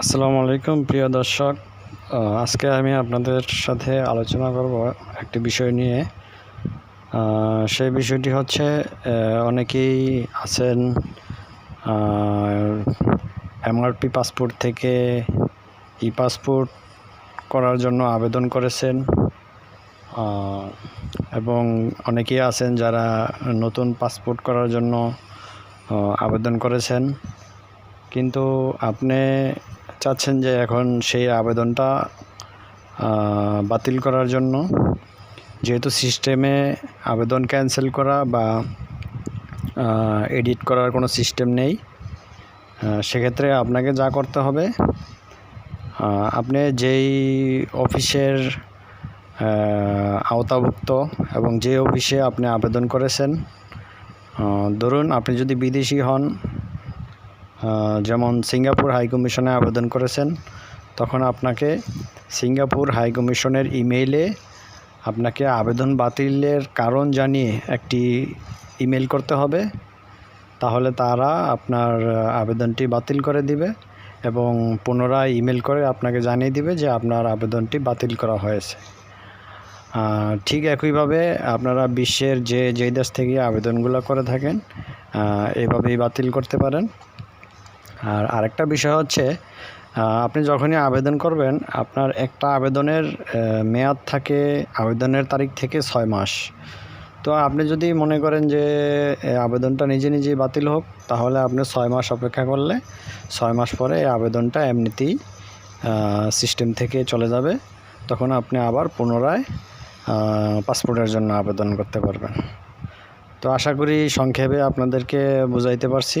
আসসালামু আলাইকুম, প্রিয় দর্শক। আজকে আমি আপনাদের সাথে আলোচনা করব একটি বিষয় নিয়ে। সেই বিষয়টি হচ্ছে অনেকেই আছেন এমআরপি পাসপোর্ট থেকে ই পাসপোর্ট করার জন্য আবেদন করেছেন। এবং অনেকেই আছেন যারা নতুন পাসপোর্ট করার জন্য আবেদন করেছেন। কিন্তু আপনি চাচ্ছেন যে এখন সেই আবেদনটা বাতিল করার জন্য। যেহেতু সিস্টেমে আবেদন ক্যান্সেল করা বা এডিট করার কোনো সিস্টেম নেই সেক্ষেত্রে আপনাকে যা করতে হবে আপনি যেই অফিসের আওতাভুক্ত এবং যে অফিসে আপনি আবেদন করেছেন ধরুন আপনি যদি বিদেশি হন যেমন সিঙ্গাপুর হাই কমিশনে আবেদন করেছেন, তখন আপনাকে সিঙ্গাপুর হাই কমিশনের ইমেইলে আপনাকে আবেদন বাতিলের কারণ জানিয়ে একটি ইমেল করতে হবে। তাহলে তারা আপনার আবেদনটি বাতিল করে দিবে এবং পুনরায় ইমেল করে আপনাকে জানিয়ে দিবে যে আপনার আবেদনটি বাতিল করা হয়েছে। ঠিক একইভাবে আপনারা বিশ্বের যে যেই দেশ থেকে আবেদনগুলো করে থাকেন এভাবেই বাতিল করতে পারেন। আর আরেকটা বিষয় হচ্ছে আপনি যখনই আবেদন করবেন, আপনার একটা আবেদনের মেয়াদ থাকে আবেদনের তারিখ থেকে ছয় মাস। তো আপনি যদি মনে করেন যে আবেদনটা নিজে নিজেই বাতিল হোক, তাহলে আপনি ছয় মাস অপেক্ষা করলে ছয় মাস পরে এই আবেদনটা এমনিতেই সিস্টেম থেকে চলে যাবে। তখন আপনি আবার পুনরায় পাসপোর্টের জন্য আবেদন করতে পারবেন। তো আশা করি সংক্ষেপে আপনাদেরকে বুঝাইতে পারছি।